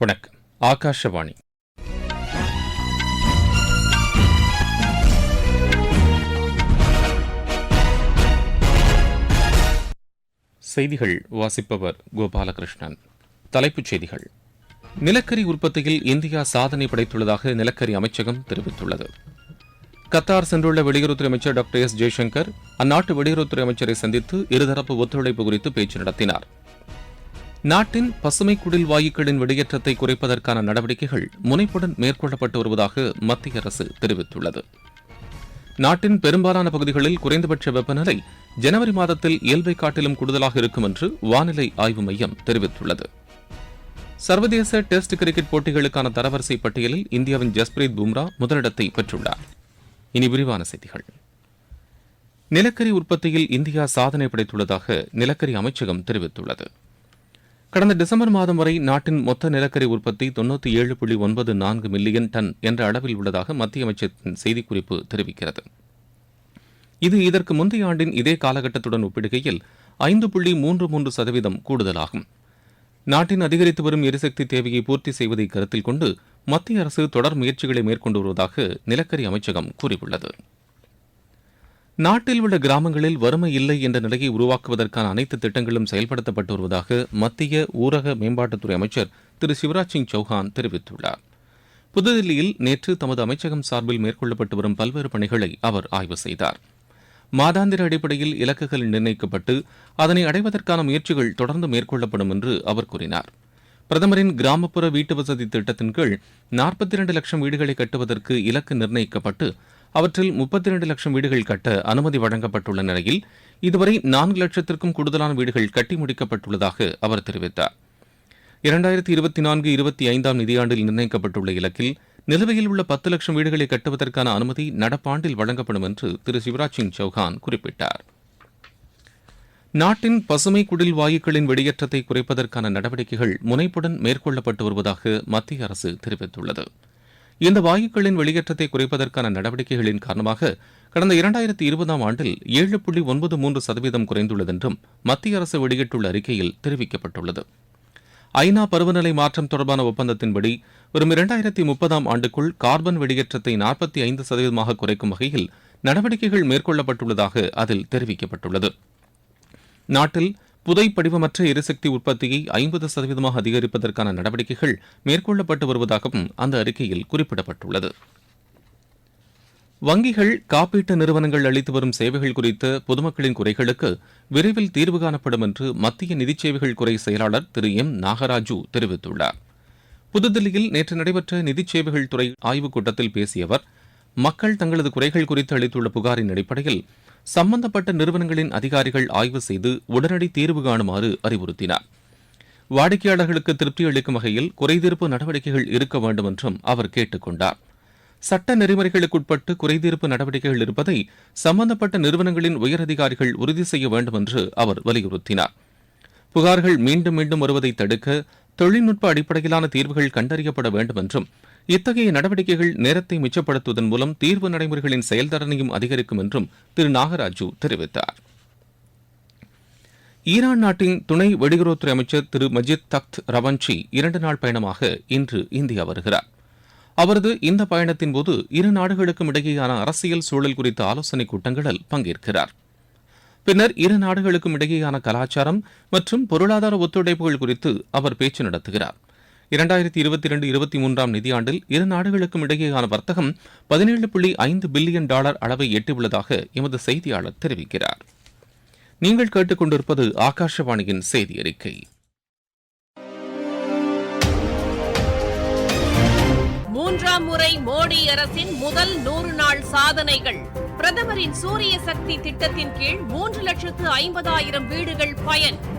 வணக்கம். ஆகாஷவாணி. செய்திகள் வாசிப்பவர் கோபாலகிருஷ்ணன். தலைப்புச் செய்திகள். நிலக்கரி உற்பத்தியில் இந்தியா சாதனை படைத்துள்ளதாக நிலக்கரி அமைச்சகம் தெரிவித்துள்ளது. கத்தார் சென்றுள்ள வெளியுறவுத்துறை அமைச்சர் டாக்டர் எஸ் ஜெய்சங்கர் அந்நாட்டு வெளியுறவுத்துறை அமைச்சரை சந்தித்து இருதரப்பு ஒத்துழைப்பு குறித்து பேச்சு நடத்தினார். நாட்டின் பசுமை குடில் வாயுக்களின் வெளியேற்றத்தை குறைப்பதற்கான நடவடிக்கைகள் முனைப்புடன் மேற்கொள்ளப்பட்டு வருவதாக மத்திய அரசு தெரிவித்துள்ளது. நாட்டின் பெரும்பாலான பகுதிகளில் குறைந்தபட்ச வெப்பநிலை ஜனவரி மாதத்தில் இயல்பை காட்டிலும் கூடுதலாக இருக்கும் என்று வானிலை ஆய்வு மையம் தெரிவித்துள்ளது. சர்வதேச டெஸ்ட் கிரிக்கெட் போட்டிகளுக்கான தரவரிசை பட்டியலில் இந்தியாவின் ஜஸ்பிரீத் பும்ரா முதலிடத்தை பெற்றுள்ளார். இனி விரிவான செய்திகள். நிலக்கரி உற்பத்தியில் இந்தியா சாதனை படைத்துள்ளதாக நிலக்கரி அமைச்சகம் தெரிவித்துள்ளது. கடந்த டிசம்பர் மாதம் வரை நாட்டின் மொத்த நிலக்கரி உற்பத்தி தொண்ணூற்றி ஏழு புள்ளி ஒன்பது நான்கு மில்லியன் டன் என்ற அளவில் உள்ளதாக மத்திய அமைச்சரின் செய்திக்குறிப்பு தெரிவிக்கிறது. இது இதற்கு முந்தைய ஆண்டின் இதே காலகட்டத்துடன் ஒப்பிடுகையில் ஐந்து புள்ளி மூன்று மூன்று சதவீதம் கூடுதலாகும். நாட்டின் அதிகரித்து வரும் எரிசக்தி தேவையை பூர்த்தி செய்வதை கருத்தில் கொண்டு மத்திய அரசு தொடர் முயற்சிகளை மேற்கொண்டு வருவதாக நிலக்கரி அமைச்சகம் கூறியுள்ளது. நாட்டில் உள்ள கிராமங்களில் வறுமை இல்லை என்ற நிலையை உருவாக்குவதற்கான அனைத்து திட்டங்களும் செயல்படுத்தப்பட்டு வருவதாக மத்திய ஊரக மேம்பாட்டுத்துறை அமைச்சர் திரு சிவராஜ் சிங் சௌஹான் தெரிவித்துள்ளார். புதுதில்லியில் நேற்று தமது அமைச்சகம் சார்பில் மேற்கொள்ளப்பட்டு வரும் பல்வேறு பணிகளை அவர் ஆய்வு செய்தார். மாதாந்திர அடிப்படையில் இலக்குகள் நிர்ணயிக்கப்பட்டு அதனை அடைவதற்கான முயற்சிகள் தொடர்ந்து மேற்கொள்ளப்படும் என்று அவர் கூறினார். பிரதமரின் கிராமப்புற வீட்டு வசதி திட்டத்தின் கீழ் நாற்பத்தி இரண்டு லட்சம் வீடுகளை கட்டுவதற்கு இலக்கு நிர்ணயிக்கப்பட்டு அவற்றில் முப்பத்தி இரண்டு லட்சம் வீடுகள் கட்ட அனுமதி வழங்கப்பட்டுள்ள நிலையில் இதுவரை நான்கு லட்சத்திற்கும் கூடுதலான வீடுகள் கட்டி முடிக்கப்பட்டுள்ளதாக அவர் தெரிவித்தார். இரண்டாயிரத்தி இருபத்தி நான்கு இருபத்தி ஐந்தாம் நிதியாண்டில் நிர்ணயிக்கப்பட்டுள்ள இலக்கில் நிலுவையில் உள்ள பத்து லட்சம் வீடுகளை கட்டுவதற்கான அனுமதி நடப்பாண்டில் வழங்கப்படும் என்று திரு சிவராஜ் சிங் சௌஹான் குறிப்பிட்டார். நாட்டின் பசுமை குடில் வாயுக்களின் வெளியேற்றத்தை குறைப்பதற்கான நடவடிக்கைகள் முனைப்புடன் மேற்கொள்ளப்பட்டு வருவதாக மத்திய அரசு தெரிவித்துள்ளது. இந்த வாயுக்களின் வெளியேற்றத்தை குறைப்பதற்கான நடவடிக்கைகளின் காரணமாக கடந்த இரண்டாயிரத்தி இருபதாம் ஆண்டில் ஏழு புள்ளி ஒன்பது மூன்று சதவீதம் குறைந்துள்ளதென்றும் மத்திய அரசு வெளியிட்டுள்ள அறிக்கையில் தெரிவிக்கப்பட்டுள்ளது. ஐநா பருவநிலை மாற்றம் தொடர்பான ஒப்பந்தத்தின்படி வரும் இரண்டாயிரத்தி முப்பதாம் ஆண்டுக்குள் கார்பன் வெளியேற்றத்தை நாற்பத்தி ஐந்து சதவீதமாக குறைக்கும் வகையில் நடவடிக்கைகள் மேற்கொள்ளப்பட்டுள்ளதாக அதில் தெரிவிக்கப்பட்டுள்ளது. நாட்டில் புதை படிவமற்ற எரிசக்தி உற்பத்தியை ஐம்பது சதவீதமாக அதிகரிப்பதற்கான நடவடிக்கைகள் மேற்கொள்ளப்பட்டு வருவதாகவும் அந்த அறிக்கையில் குறிப்பிடப்பட்டுள்ளது. வங்கிகள் காப்பீட்டு நிறுவனங்கள் அளித்து வரும் சேவைகள் குறித்த பொதுமக்களின் குறைகளுக்கு விரைவில் தீர்வு காணப்படும் என்று மத்திய நிதிச் சேவைகள் குறை செயலாளர் திரு எம். நாகராஜு தெரிவித்துள்ளார். புதுதில்லியில் நேற்று நடைபெற்ற நிதிச் சேவைகள் துறை ஆய்வுக் கூட்டத்தில் பேசிய அவர் மக்கள் தங்களது குறைகள் குறித்து அளித்துள்ள புகாரின் அடிப்படையில் சம்பந்தப்பட்ட நிறுவனங்களின் அதிகாரிகள் ஆய்வு செய்து உடனடி தீர்வு காணுமாறு அறிவுறுத்தினார். வாடிக்கையாளர்களுக்கு திருப்தி அளிக்கும் வகையில் குறைதீர்ப்பு நடவடிக்கைகள் இருக்க வேண்டும் என்றும் அவர் கேட்டுக் கொண்டார் சட்ட நெறிமுறைகளுக்குட்பட்டு குறைதீர்ப்பு நடவடிக்கைகள் இருப்பதை சம்பந்தப்பட்ட நிறுவனங்களின் உயரதிகாரிகள் உறுதி செய்ய வேண்டும் என்று அவர் வலியுறுத்தினார். புகார்கள் மீண்டும் மீண்டும் வருவதை தடுக்க தொழில்நுட்ப அடிப்படையிலான தீர்வுகள் கண்டறியப்பட வேண்டும் என்றும் இத்தகைய நடவடிக்கைகள் நேரத்தை மிச்சப்படுத்துவதன் மூலம் தீர்வு நடைமுறைகளின் செயல்திறனையும் அதிகரிக்கும் என்றும் திரு நாகராஜு தெரிவித்தார். ஈரான் நாட்டின் துணை வெளியுறவுத்துறை அமைச்சர் திரு மஜித் தக்த் ரவன்சி இரண்டு நாள் பயணமாக இன்று இந்தியா வருகிறார். அவரது இந்த பயணத்தின் போது இரு நாடுகளுக்கும் இடையேயான அரசியல் சூழல் குறித்த ஆலோசனைக் கூட்டங்களில் பங்கேற்கிறார். பின்னர் இரு நாடுகளுக்கும் இடையேயான கலாச்சாரம் மற்றும் பொருளாதார ஒத்துழைப்புகள் குறித்து அவர் பேச்சு நடத்துகிறார். இரண்டாயிரத்தி இருபத்தி இரண்டு இருபத்தி மூன்றாம் நிதியாண்டில் இரு நாடுகளுக்கும் இடையேயான வர்த்தகம் பதினேழு புள்ளி ஐந்து பில்லியன் டாலர் அளவை எட்டியுள்ளதாக எமது செய்தியாளர் தெரிவிக்கிறார். நீங்கள் கேட்டுக்கொண்டிருப்பது ஆகாஷவாணியின் செய்தி அறிக்கை. மூன்றாம் முறை மோடி அரசின் முதல் நூறு நாள் சாதனைகள். பிரதமரின் சூரிய சக்தி திட்டத்தின் கீழ் மூன்று லட்சத்து ஐம்பதாயிரம் வீடுகள் பயன்.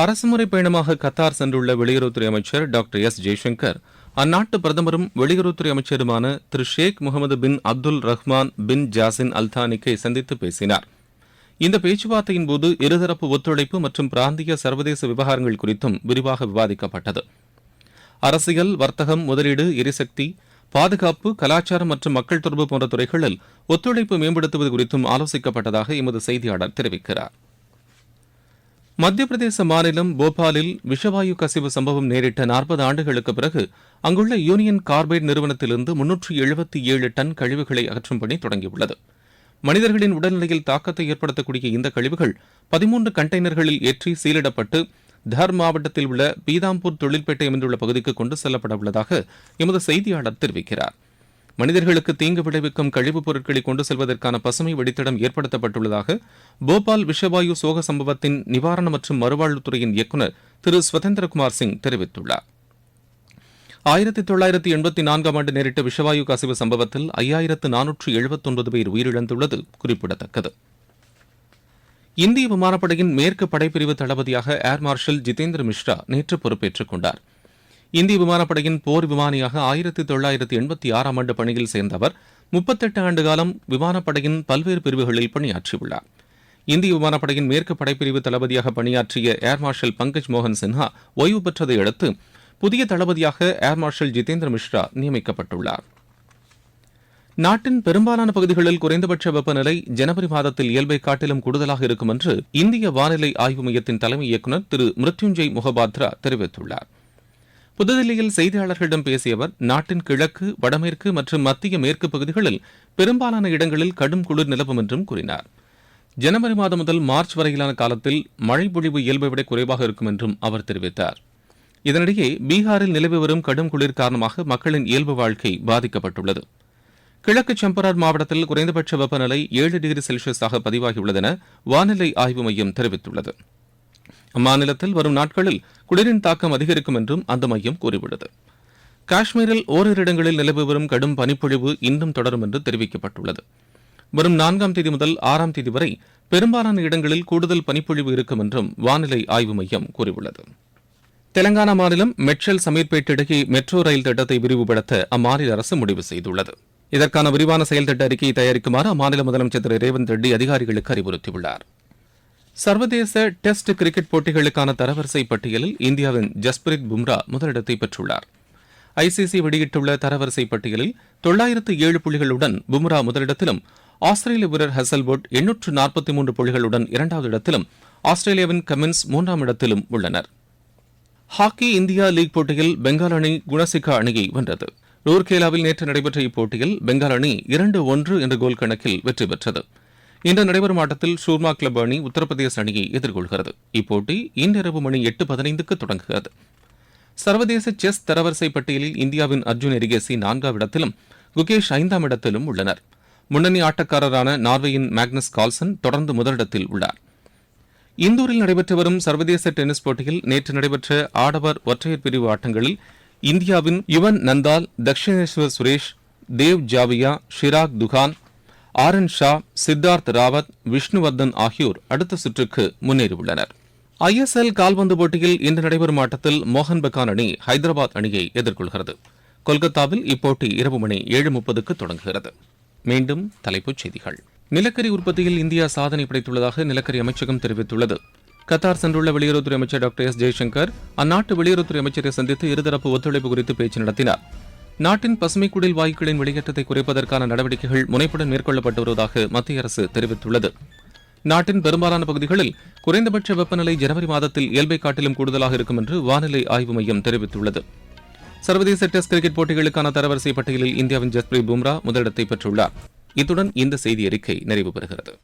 அரசுமுறை பயணமாக கத்தார் சென்றுள்ள வெளியுறவுத்துறை அமைச்சர் டாக்டர் எஸ் ஜெய்சங்கர் அந்நாட்டு பிரதமரும் வெளியுறவுத்துறை அமைச்சருமான திரு ஷேக் முகமது பின் அப்துல் ரஹ்மான் பின் ஜாசின் அல்தானிக்கை சந்தித்து பேசினார். இந்த பேச்சுவார்த்தையின் போது இருதரப்பு ஒத்துழைப்பு மற்றும் பிராந்திய சர்வதேச விவகாரங்கள் குறித்தும் விரிவாக விவாதிக்கப்பட்டது. அரசியல் வர்த்தகம் முதலீடு எரிசக்தி பாதுகாப்பு கலாச்சாரம் மற்றும் மக்கள் தொடர்பு போன்ற துறைகளில் ஒத்துழைப்பு மேம்படுத்துவது குறித்தும் ஆலோசிக்கப்பட்டதாக எமது செய்தியாளர் தெரிவிக்கிறார். மத்திய பிரதேச மாநிலம் போபாலில் விஷவாயு கசிவு சம்பவம் நேரிட்ட நாற்பது ஆண்டுகளுக்கு பிறகு அங்குள்ள யூனியன் கார்பைட் நிறுவனத்திலிருந்து முன்னூற்று எழுபத்தி ஏழு டன் கழிவுகளை அகற்றும் பணி தொடங்கியுள்ளது. மனிதர்களின் உடல்நிலையில் தாக்கத்தை ஏற்படுத்தக்கூடிய இந்த கழிவுகள் பதிமூன்று கண்டெய்னர்களில் ஏற்றி சீலிடப்பட்டு தர் மாவட்டத்தில் உள்ள பீதாம்பூர் தொழில்பேட்டை அமைந்துள்ள பகுதிக்கு கொண்டு செல்லப்பட உள்ளதாக எமது செய்தியாளர் தெரிவிக்கிறார். மனிதர்களுக்கு தீங்கு விளைவிக்கும் கழிவுப் பொருட்களை கொண்டு செல்வதற்கான பசுமை வழித்தடம் ஏற்படுத்தப்பட்டுள்ளதாக போபால் விஷவாயு சோக சம்பவத்தின் நிவாரண மற்றும் மறுவாழ்வுத்துறையின் இயக்குநர் திரு சுதந்திரகுமார் சிங் தெரிவித்துள்ளார். ஆயிரத்தி தொள்ளாயிரத்தி எண்பத்தி நான்காம் ஆண்டு நேரிட்ட விஷவாயு கசிவு சம்பவத்தில் ஐயாயிரத்து நானூற்று எழுபத்தொன்பது பேர் உயிரிழந்துள்ளது குறிப்பிடத்தக்கது. இந்திய விமானப்படையின் மேற்கு படைப்பிரிவு தளபதியாக ஏர் மார்ஷல் ஜிதேந்திர மிஸ்ரா நேற்று பொறுப்பேற்றுக் கொண்டார். இந்திய விமானப்படையின் போர் விமானியாக ஆயிரத்தி தொள்ளாயிரத்தி எண்பத்தி ஆறாம் ஆண்டு பணியில் சேர்ந்தவர் முப்பத்தெட்டு ஆண்டு காலம் விமானப்படையின் பல்வேறு பிரிவுகளில் பணியாற்றியுள்ளார். இந்திய விமானப்படையின் மேற்கு படைப்பிரிவு தளபதியாக பணியாற்றிய ஏர் மார்ஷல் பங்கஜ் மோகன் சின்ஹா ஓய்வு பெற்றதை அடுத்து புதிய தளபதியாக ஏர் மார்ஷல் ஜிதேந்திர மிஸ்ரா நியமிக்கப்பட்டுள்ளார். நாட்டின் பெரும்பாலான பகுதிகளில் குறைந்தபட்ச வெப்பநிலை ஜனவரி மாதத்தில் இயல்பை காட்டிலும் கூடுதலாக இருக்கும் என்று இந்திய வானிலை ஆய்வு மையத்தின் தலைமை இயக்குநர் திரு மிருத்யுஞ்சய் முகபாத்ரா தெரிவித்துள்ளார். புதுதில்லியில் செய்தியாளர்களிடம் பேசிய அவர் நாட்டின் கிழக்கு வடமேற்கு மற்றும் மத்திய மேற்கு பகுதிகளில் பெரும்பாலான இடங்களில் கடும் குளிர் நிலவும் என்றும் கூறினார். ஜனவரி மாதம் முதல் மார்ச் வரையிலான காலத்தில் மழை பொழிவு இயல்பை விட குறைவாக இருக்கும் என்றும் அவர் தெரிவித்தார். இதனிடையே பீகாரில் நிலவி வரும் கடும் குளிர் காரணமாக மக்களின் இயல்பு வாழ்க்கை பாதிக்கப்பட்டுள்ளது. கிழக்கு சம்பரார் மாவட்டத்தில் குறைந்தபட்ச வெப்பநிலை ஏழு டிகிரி செல்சியஸாக பதிவாகியுள்ளதென வானிலை ஆய்வு மையம் தெரிவித்துள்ளது. அம்மாநிலத்தில் வரும் நாட்களில் குளிரின் தாக்கம் அதிகரிக்கும் என்றும் அந்த மையம் கூறியுள்ளது. காஷ்மீரில் ஓரிரு இடங்களில் நிலவி வரும் கடும் பனிப்பொழிவு இன்னும் தொடரும் என்று தெரிவிக்கப்பட்டுள்ளது. வரும் நான்காம் தேதி முதல் ஆறாம் தேதி வரை பெரும்பாலான இடங்களில் கூடுதல் பனிப்பொழிவு இருக்கும் என்றும் வானிலை ஆய்வு மையம் கூறியுள்ளது. தெலங்கானா மாநிலம் மெட்ரல் சமீர்பேட் இடையே மெட்ரோ ரயில் திட்டத்தை விரிவுபடுத்த அம்மாநில அரசு முடிவு செய்துள்ளது. இதற்கான விரிவான செயல் திட்ட அறிக்கையை தயாரிக்குமாறு அம்மாநில முதலமைச்சர் திரு ரேவந்த் ரெட்டி அதிகாரிகளுக்கு அறிவுறுத்தியுள்ளார். சர்வதேச டெஸ்ட் கிரிக்கெட் போட்டிகளுக்கான தரவரிசை பட்டியலில் இந்தியாவின் ஜஸ்பிரித் பும்ரா முதலிடத்தை பெற்றுள்ளார். ஐசிசி வெளியிட்டுள்ள தரவரிசை பட்டியலில் தொள்ளாயிரத்து ஏழு புள்ளிகளுடன் பும்ரா முதலிடத்திலும் ஆஸ்திரேலிய வீரர் ஹசல்வுட் எண்ணூற்று நாற்பத்தி மூன்று புள்ளிகளுடன் இரண்டாவது இடத்திலும் ஆஸ்திரேலியாவின் கமின்ஸ் மூன்றாம் இடத்திலும் உள்ளனர். ஹாக்கி இந்தியா லீக் போட்டியில் பெங்கால் அணி குணசிகா அணியை வென்றது. ரூர்கேலாவில் நேற்று நடைபெற்ற இப்போட்டியில் பெங்கால் அணி இரண்டு ஒன்று என்ற கோல் கணக்கில் வெற்றி பெற்றது. இன்று நடைபெறும் ஆட்டத்தில் ஷூர்மா கிளப் அணி உத்தரப்பிரதேச அணியை எதிர்கொள்கிறது. இப்போட்டி இன்றிரவு மணி எட்டு பதினைந்துக்கு தொடங்குகிறது. சர்வதேச செஸ் தரவரிசை பட்டியலில் இந்தியாவின் அர்ஜுன் எரிகேசி நான்காம் இடத்திலும் குகேஷ் ஐந்தாம் இடத்திலும் உள்ளனர். முன்னணி ஆட்டக்காரரான நார்வேயின் மேக்னஸ் கால்சன் தொடர்ந்து முதலிடத்தில் உள்ளார். இந்தூரில் நடைபெற்று வரும் சர்வதேச டென்னிஸ் போட்டியில் நேற்று நடைபெற்ற ஆடவர் ஒற்றையர் பிரிவு ஆட்டங்களில் இந்தியாவின் யுவன் நந்தால் தக்ஷிணேஸ்வர் சுரேஷ் தேவ் ஜாவியா ஷிராக் துகான் ஆரன் ஷா சித்தார்த் ராவத் விஷ்ணுவர்தன் ஆகியோர் அடுத்த சுற்றுக்கு முன்னேறியுள்ளனர். ஐஎஸ்எல் கால்பந்து போட்டியில் இன்று நடைபெறும் ஆட்டத்தில் மோகன் பகான் அணி ஹைதராபாத் அணியை எதிர்கொள்கிறது. கொல்கத்தாவில் இப்போட்டி இரவு மணி ஏழு முப்பதுக்கு தொடங்குகிறது. மீண்டும் தலைப்புச் செய்திகள். நிலக்கரி உற்பத்தியில் இந்தியா சாதனை படைத்துள்ளதாக நிலக்கரி அமைச்சகம் தெரிவித்துள்ளது. கத்தார் சென்றுள்ள வெளியுறவுத்துறை அமைச்சர் டாக்டர் எஸ் ஜெய்சங்கர் அந்நாட்டு வெளியுறவுத்துறை அமைச்சரை சந்தித்து இருதரப்பு ஒத்துழைப்பு குறித்து பேச்சு நடத்தினார். நாட்டின் பசுமை குடில் வாயுக்களின் வெளியேற்றத்தை குறைப்பதற்கான நடவடிக்கைகள் முனைப்புடன் மேற்கொள்ளப்பட்டு வருவதாக மத்திய அரசு தெரிவித்துள்ளது. நாட்டின் பெரும்பாலான பகுதிகளில் குறைந்தபட்ச வெப்பநிலை ஜனவரி மாதத்தில் இயல்பை காட்டிலும் கூடுதலாக இருக்கும் என்று வானிலை ஆய்வு மையம் தெரிவித்துள்ளது. சர்வதேச டெஸ்ட் கிரிக்கெட் போட்டிகளுக்கான தரவரிசை பட்டியலில் இந்தியாவின் ஜஸ்பிரீத் பும்ரா முதலிடத்தை பெற்றுள்ளார். இத்துடன் இந்த செய்தி அறிக்கை நிறைவு பெறுகிறது.